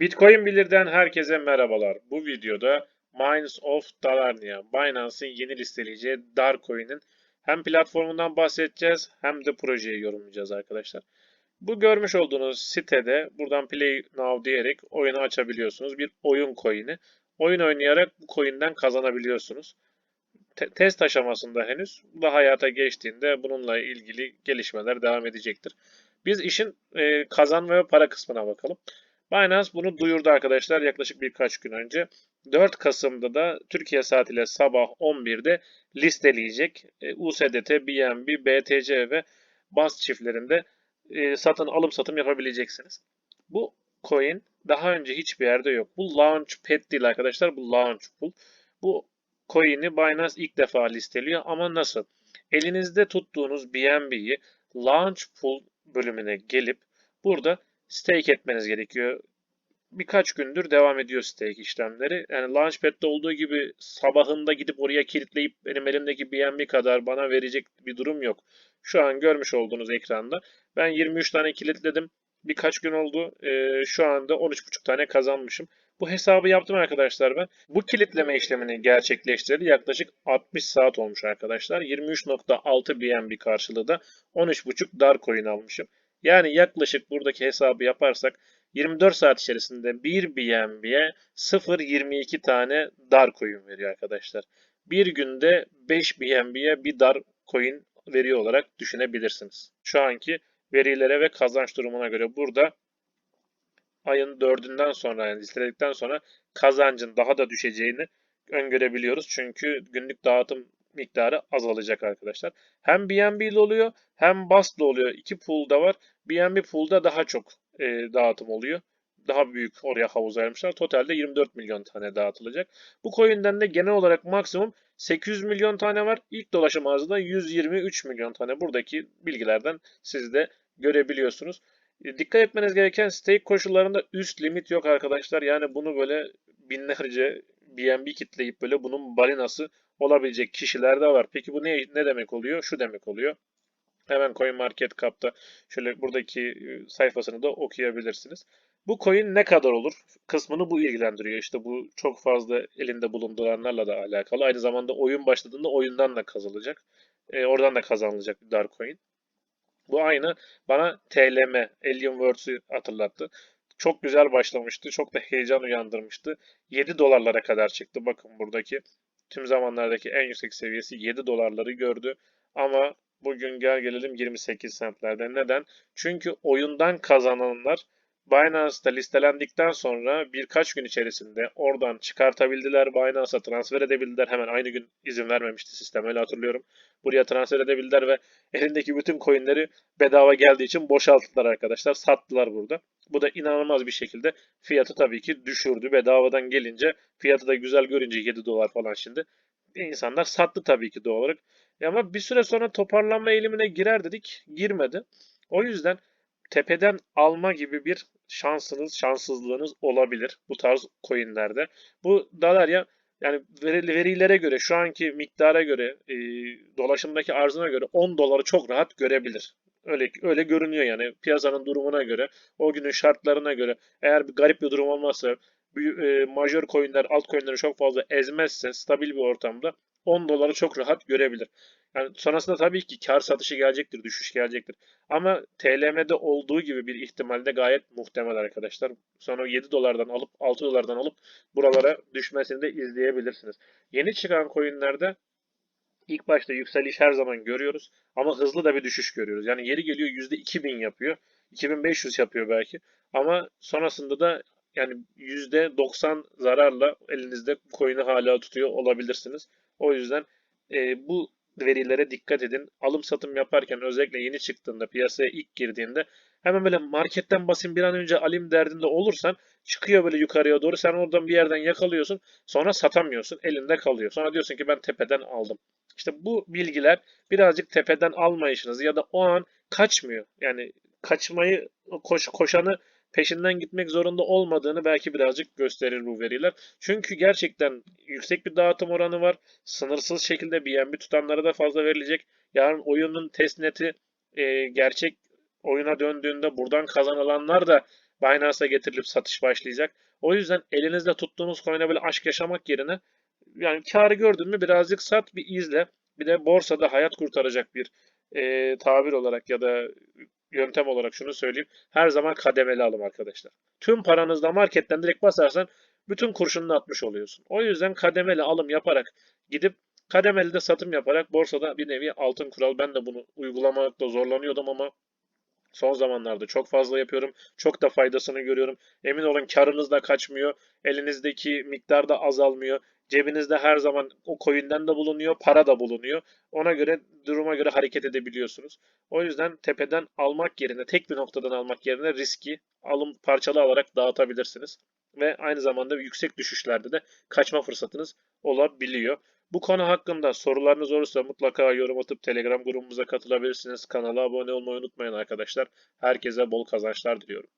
Bitcoin Bilir'den herkese merhabalar. Bu videoda Mines of Dalarnia, Binance'in yeni listeleyeceği Darcoin'in hem platformundan bahsedeceğiz hem de projeyi yorumlayacağız arkadaşlar. Bu görmüş olduğunuz sitede buradan Play Now diyerek oyunu açabiliyorsunuz. Bir oyun coin'i. Oyun oynayarak bu coin'den kazanabiliyorsunuz. Te- test aşamasında henüz. Bu hayata geçtiğinde bununla ilgili gelişmeler devam edecektir. Biz işin e, kazanma ve para kısmına bakalım. Binance bunu duyurdu arkadaşlar yaklaşık birkaç gün önce. 4 Kasım'da da Türkiye saatiyle sabah 11'de listeleyecek. E, USDT, BNB, BTC ve BAS çiftlerinde e, satın alım satım yapabileceksiniz. Bu coin daha önce hiçbir yerde yok. Bu Launchpad değil arkadaşlar. Bu Launch Pool. Bu coin'i Binance ilk defa listeliyor ama nasıl? Elinizde tuttuğunuz BNB'yi Launch Pool bölümüne gelip burada stake etmeniz gerekiyor. Birkaç gündür devam ediyor stake işlemleri. Yani Launchpad'de olduğu gibi sabahında gidip oraya kilitleyip benim elimdeki BNB kadar bana verecek bir durum yok. Şu an görmüş olduğunuz ekranda. Ben 23 tane kilitledim. Birkaç gün oldu. Ee, şu anda 13,5 tane kazanmışım. Bu hesabı yaptım arkadaşlar ben. Bu kilitleme işlemini gerçekleştirdi. Yaklaşık 60 saat olmuş arkadaşlar. 23.6 BNB karşılığı da 13.5 Darcoin almışım. Yani yaklaşık buradaki hesabı yaparsak 24 saat içerisinde 1 BNB'ye 0.22 tane Darcoin veriyor arkadaşlar. Bir günde 5 BNB'ye bir Darcoin veriyor olarak düşünebilirsiniz. Şu anki verilere ve kazanç durumuna göre burada ayın 4'ünden sonra yani listeledikten sonra kazancın daha da düşeceğini öngörebiliyoruz. Çünkü günlük dağıtım miktarı azalacak arkadaşlar. Hem BNB ile oluyor hem BAS ile oluyor. İki pool'da var. BNB pool'da daha çok e, dağıtım oluyor. Daha büyük oraya havuz ayırmışlar. Totalde 24 milyon tane dağıtılacak. Bu coin'den de genel olarak maksimum 800 milyon tane var. İlk dolaşım arzında 123 milyon tane. Buradaki bilgilerden siz de görebiliyorsunuz. E, Dikkat etmeniz gereken stake koşullarında üst limit yok arkadaşlar. Yani bunu böyle binlerce BNB kitleyip böyle bunun balinası olabilecek kişiler de var. Peki bu ne, ne demek oluyor? Şu demek oluyor. Hemen CoinMarketCap'ta şöyle buradaki e, sayfasını da okuyabilirsiniz. Bu coin ne kadar olur kısmını bu ilgilendiriyor. İşte bu çok fazla elinde bulunduranlarla da alakalı. Aynı zamanda oyun başladığında oyundan da kazanılacak. E, oradan da kazanılacak bir Darcoin. Bu aynı bana TLM, Alien Worlds'ü hatırlattı. Çok güzel başlamıştı. Çok da heyecan uyandırmıştı. 7 dolarlara kadar çıktı. Bakın buradaki tüm zamanlardaki en yüksek seviyesi 7 dolarları gördü. Ama bugün gel gelelim 28 centlerden. Neden? Çünkü oyundan kazananlar Binance'da listelendikten sonra birkaç gün içerisinde oradan çıkartabildiler. Binance'a transfer edebildiler. Hemen aynı gün izin vermemişti sistem öyle hatırlıyorum. Buraya transfer edebildiler ve elindeki bütün coinleri bedava geldiği için boşalttılar arkadaşlar. Sattılar burada. Bu da inanılmaz bir şekilde fiyatı tabii ki düşürdü. Bedavadan gelince fiyatı da güzel görünce 7 dolar falan şimdi. İnsanlar sattı tabii ki doğal olarak. Ama bir süre sonra toparlanma eğilimine girer dedik. Girmedi. O yüzden tepeden alma gibi bir şansınız, şanssızlığınız olabilir bu tarz coinlerde. Bu Dalarya yani verilere göre, şu anki miktara göre, e, dolaşımdaki arzına göre 10 doları çok rahat görebilir. Öyle öyle görünüyor yani piyasanın durumuna göre, o günün şartlarına göre eğer bir garip bir durum olmazsa, e, majör coinler, altcoin'leri çok fazla ezmezse stabil bir ortamda 10 doları çok rahat görebilir. Yani sonrasında tabii ki kar satışı gelecektir, düşüş gelecektir. Ama TLM'de olduğu gibi bir ihtimalde gayet muhtemel arkadaşlar. Sonra 7 dolardan alıp 6 dolardan alıp buralara düşmesini de izleyebilirsiniz. Yeni çıkan coinlerde ilk başta yükseliş her zaman görüyoruz ama hızlı da bir düşüş görüyoruz. Yani yeri geliyor %2000 yapıyor. 2500 yapıyor belki. Ama sonrasında da yani %90 zararla elinizde coin'i hala tutuyor olabilirsiniz. O yüzden e, bu verilere dikkat edin. Alım satım yaparken özellikle yeni çıktığında piyasaya ilk girdiğinde hemen böyle marketten basayım bir an önce alayım derdinde olursan çıkıyor böyle yukarıya doğru sen oradan bir yerden yakalıyorsun sonra satamıyorsun elinde kalıyor. Sonra diyorsun ki ben tepeden aldım. İşte bu bilgiler birazcık tepeden almayışınızı ya da o an kaçmıyor. Yani kaçmayı koş, koşanı peşinden gitmek zorunda olmadığını belki birazcık gösterir bu veriler. Çünkü gerçekten yüksek bir dağıtım oranı var. Sınırsız şekilde BNB tutanlara da fazla verilecek. Yarın oyunun testneti e, gerçek oyuna döndüğünde buradan kazanılanlar da Binance'a getirilip satış başlayacak. O yüzden elinizde tuttuğunuz coin'e böyle aşk yaşamak yerine yani karı gördün mü birazcık sat bir izle. Bir de borsada hayat kurtaracak bir e, tabir olarak ya da yöntem olarak şunu söyleyeyim. Her zaman kademeli alım arkadaşlar. Tüm paranızla marketten direkt basarsan bütün kurşununu atmış oluyorsun. O yüzden kademeli alım yaparak gidip kademeli de satım yaparak borsada bir nevi altın kural. Ben de bunu uygulamakta zorlanıyordum ama son zamanlarda çok fazla yapıyorum. Çok da faydasını görüyorum. Emin olun karınız da kaçmıyor. Elinizdeki miktar da azalmıyor. Cebinizde her zaman o coin'den de bulunuyor, para da bulunuyor. Ona göre duruma göre hareket edebiliyorsunuz. O yüzden tepeden almak yerine, tek bir noktadan almak yerine riski alım parçalı alarak dağıtabilirsiniz. Ve aynı zamanda yüksek düşüşlerde de kaçma fırsatınız olabiliyor. Bu konu hakkında sorularınız olursa mutlaka yorum atıp Telegram grubumuza katılabilirsiniz. Kanala abone olmayı unutmayın arkadaşlar. Herkese bol kazançlar diliyorum.